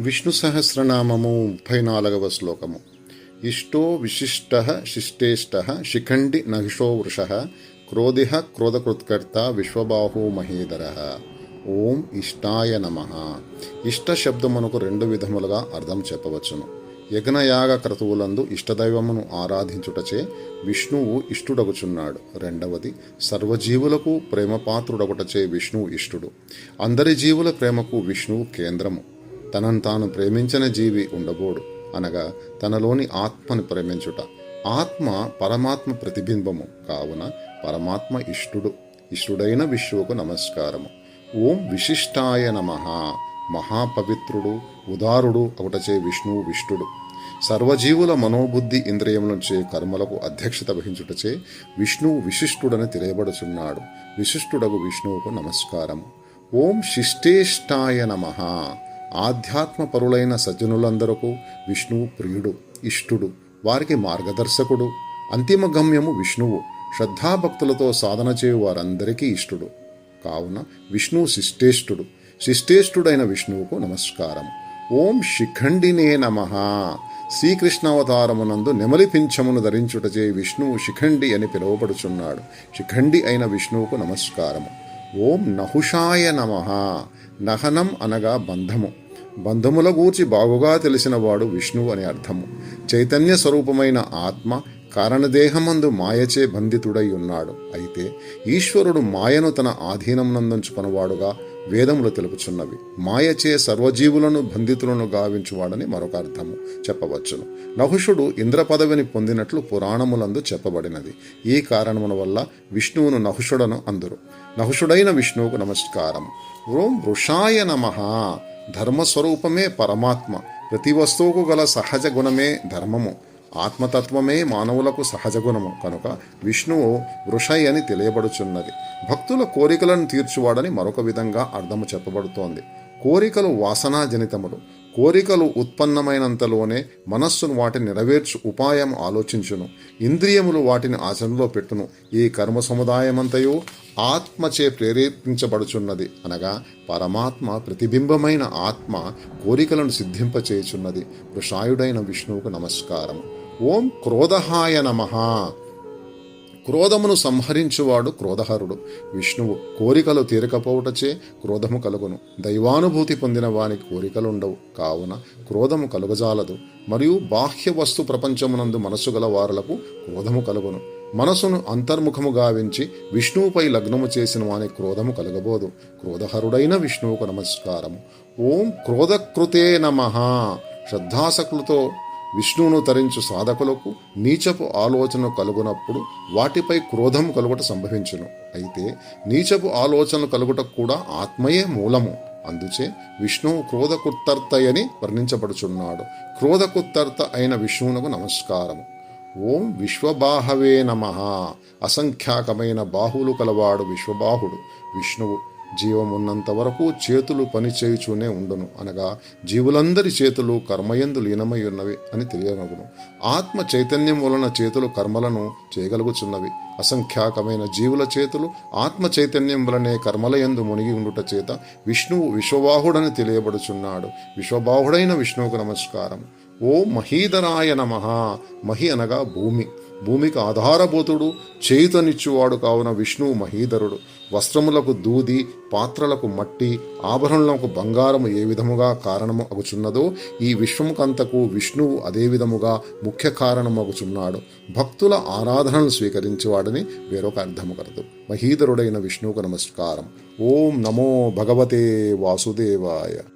విష్ణు సహస్రనామము ముప్పై నాలుగవ శ్లోకము. ఇష్టో విశిష్ట శిష్టేష్ట శిఖండి నహిషో వృష క్రోధిః క్రోధకృత్కర్త విశ్వబాహో మహేధర ఓం ఇష్టాయ నమ. ఇష్ట శబ్దమునకు రెండు విధములుగా అర్థం చెప్పవచ్చును. యజ్ఞయాగ క్రతువులందు ఇష్టదైవమును ఆరాధించుటచే విష్ణువు ఇష్టుడగుచున్నాడు. రెండవది సర్వజీవులకు ప్రేమపాత్రుడగుటచే విష్ణువు ఇష్టుడు. అందరి జీవుల ప్రేమకు విష్ణువు కేంద్రము. తనను తాను ప్రేమించిన జీవి ఉండబోడు అనగా తనలోని ఆత్మను ప్రేమించుట. ఆత్మ పరమాత్మ ప్రతిబింబము. కావున పరమాత్మ ఇష్టుడు. ఇష్టుడైన విష్ణువుకు నమస్కారము. ఓం విశిష్టాయ నమ. మహాపవిత్రుడు ఉదారుడు ఒకటచే విష్ణువు విష్ణుడు సర్వజీవుల మనోబుద్ధి ఇంద్రియములచే కర్మలకు అధ్యక్షత వహించుటచే విష్ణువు విశిష్టుడని తెలియబడుచున్నాడు. విశిష్టుడకు విష్ణువుకు నమస్కారము. ఓం శిష్టేష్టాయ నమ. ఆధ్యాత్మ పరులైన సజ్జనులందరకు విష్ణువు ప్రియుడు ఇష్టుడు వారికి మార్గదర్శకుడు అంతిమ గమ్యము విష్ణువు శ్రద్ధాభక్తులతో సాధన చేయు వారందరికీ ఇష్టుడు. కావున విష్ణువు శిష్టేష్టుడు. శిష్టేష్టుడైన విష్ణువుకు నమస్కారం. ఓం శిఖండినే నమ. శ్రీకృష్ణావతారమునందు నెమలి పింఛమును ధరించుటచే విష్ణువు శిఖండి అని పిలువబడుచున్నాడు. శిఖండి అయిన విష్ణువుకు నమస్కారము. ఓం నహుషాయ నమ. నహనం అనగా బంధము. బంధముల గూర్చి బాగుగా తెలిసినవాడు విష్ణువు అని అర్థము. చైతన్య స్వరూపమైన ఆత్మ కారణదేహమందు మాయచే బంధితుడై ఉన్నాడు. అయితే ఈశ్వరుడు మాయను తన ఆధీనమునందుంచుకున్నవాడుగా వేదములు తెలుపుచున్నవి. మాయచే సర్వజీవులను బంధితులను గావించువాడని మరొక అర్థము చెప్పవచ్చును. నహుషుడు ఇంద్ర పదవిని పొందినట్లు పురాణములందు చెప్పబడినది. ఈ కారణముల వల్ల విష్ణువును నహుషుడను అందురు. నహుషుడైన విష్ణువుకు నమస్కారం ఓం వృషాయ నమ. ధర్మస్వరూపమే పరమాత్మ. ప్రతి వస్తువుకు గల సహజ గుణమే ధర్మము. ఆత్మతత్వమే మానవులకు సహజ గుణము. కనుక విష్ణువు వృషయ్ అని తెలియబడుచున్నది. భక్తుల కోరికలను తీర్చువాడని మరొక విధంగా అర్థము చెప్పబడుతోంది. కోరికలు వాసనాజనితములు. కోరికలు ఉత్పన్నమైనంతలోనే మనస్సును వాటిని నెరవేర్చు ఉపాయం ఆలోచించును. ఇంద్రియములు వాటిని ఆచరణలో పెట్టును. ఈ కర్మ సముదాయమంతయు ఆత్మచే ప్రేరేపించబడుచున్నది. అనగా పరమాత్మ ప్రతిబింబమైన ఆత్మ కోరికలను సిద్ధింపచేయుచున్నది. వృషాయుడైన విష్ణువుకు నమస్కారం. ఓం క్రోధహాయ నమః. క్రోధమును సంహరించువాడు క్రోధహరుడు. విష్ణువు కోరికలు తీరకపోవటచే క్రోధము కలుగును. దైవానుభూతి పొందిన వాని కోరికలుండవు. కావున క్రోధము కలుగజాలదు. మరియు బాహ్య వస్తు ప్రపంచమునందు మనస్సు గల వారులకు క్రోధము కలుగును. మనసును అంతర్ముఖము గావించి విష్ణువుపై లగ్నము చేసిన వాని క్రోధము కలగబోదు. క్రోధహరుడైన విష్ణువుకు నమస్కారము. ఓం క్రోధకృతే నమ. శ్రద్ధాసకులతో విష్ణువును తరించు సాధకులకు నీచపు ఆలోచన కలుగునప్పుడు వాటిపై క్రోధం కలుగుట సంభవించును. అయితే నీచపు ఆలోచనలు కలుగుటకు కూడా ఆత్మయే మూలము. అందుచే విష్ణువు క్రోధకుత్తర్తయని వర్ణించబడుచున్నాడు. క్రోధకుత్తర్త అయిన విష్ణువునకు నమస్కారము. ఓం విశ్వబాహవే నమ. అసంఖ్యాకమైన బాహువులు కలవాడు విశ్వబాహుడు. విష్ణువు జీవమున్నంత వరకు చేతులు పని చేయుచూనే ఉండును. అనగా జీవులందరి చేతులు కర్మయందు లీనమై ఉన్నవి అని తెలియనగును. ఆత్మ చైతన్యం వలన చేతులు కర్మలను చేయగలుగుచున్నవి. అసంఖ్యాకమైన జీవుల చేతులు ఆత్మ చైతన్యం వలనే కర్మలయందు మునిగి ఉండుట చేత విష్ణువు విశ్వబాహుడని తెలియబడుచున్నాడు. విశ్వబాహుడైన విష్ణువుకు నమస్కారం. ఓ మహీధరాయ నమ. మహి అనగా భూమి. భూమికి ఆధారభూతుడు చేయుతనిచ్చువాడు కావున విష్ణువు మహీధరుడు. వస్త్రములకు దూది పాత్రలకు మట్టి ఆభరణములకు బంగారము ఏ విధముగా కారణము అగుచున్నదో ఈ విశ్వముకంతకు విష్ణువు అదే విధముగా ముఖ్య కారణము అగుచున్నాడు. భక్తుల ఆరాధనలు స్వీకరించేవాడని వేరొక అర్థము కలదు. మహీధరుడైన విష్ణువుకు నమస్కారం. ఓం నమో భగవతే వాసుదేవాయ.